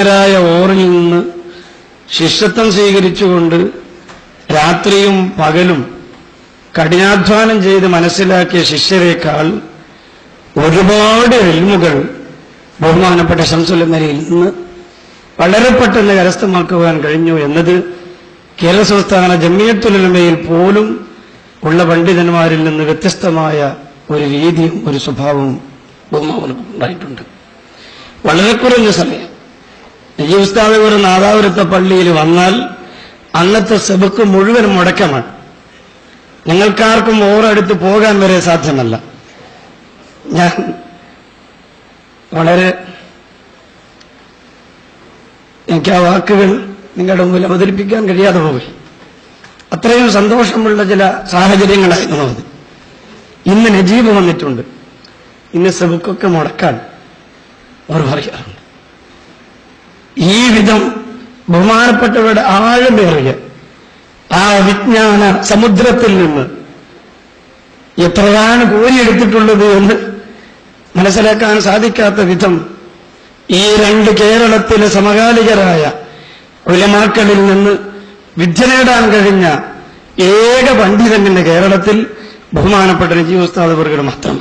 ായ ഓറിൽ നിന്ന് ശിഷ്യത്വം സ്വീകരിച്ചുകൊണ്ട് രാത്രിയും പകലും കഠിനാധ്വാനം ചെയ്ത് മനസ്സിലാക്കിയ ശിഷ്യരെക്കാൾ ഒരുപാട് എൽമുകൾ ബഹുമാനപ്പെട്ട ശംസുലമരയിൽ നിന്ന് വളരെ പെട്ടെന്ന് കരസ്ഥമാക്കുവാൻ കഴിഞ്ഞു എന്നത് കേരള സംസ്ഥാന ജമ്മിയത്തുലമയിൽ പോലും ഉള്ള പണ്ഡിതന്മാരിൽ നിന്ന് വ്യത്യസ്തമായ ഒരു രീതിയും ഒരു സ്വഭാവവും ബഹുമാനം ഉണ്ടായിട്ടുണ്ട് വളരെ കുറഞ്ഞ സമയം. ഈ ഉസ്താദ് ഒരു നാദാപുരത്തെ പള്ളിയിൽ വന്നാൽ അന്നത്തെ സെബക്ക് മുഴുവൻ മുടക്കമാണ്. ഞങ്ങൾക്കാർക്കും ഓരടുത്ത് പോകാൻ വരെ സാധ്യമല്ല. ഞാൻ വളരെ എനിക്ക് ആ വാക്കുകൾ നിങ്ങളുടെ മുമ്പിൽ അവതരിപ്പിക്കാൻ കഴിയാതെ പോയി. അത്രയും സന്തോഷമുള്ള ചില സാഹചര്യങ്ങളായിരുന്നു അത്. ഇന്ന് നജീബ് വന്നിട്ടുണ്ട്. ഇന്ന് സെബുക്കൊക്കെ മുടക്കാൻ അവർ പറയാറുണ്ട്. ഈ വിധം ബഹുമാനപ്പെട്ടവരുടെ ആഴമേറിയ ആ വിജ്ഞാന സമുദ്രത്തിൽ നിന്ന് എത്രയാണ് കോരിയെടുത്തിട്ടുള്ളത് എന്ന് മനസ്സിലാക്കാൻ സാധിക്കാത്ത വിധം ഈ രണ്ട് കേരളത്തിലെ സമകാലികരായ ഉലമാക്കളിൽ നിന്ന് വിദ്യ നേടാൻ കഴിഞ്ഞ ഏക പണ്ഡിതൻ ഇന്ന് കേരളത്തിൽ ബഹുമാനപ്പെട്ട വർഗർ മാത്രമാണ്.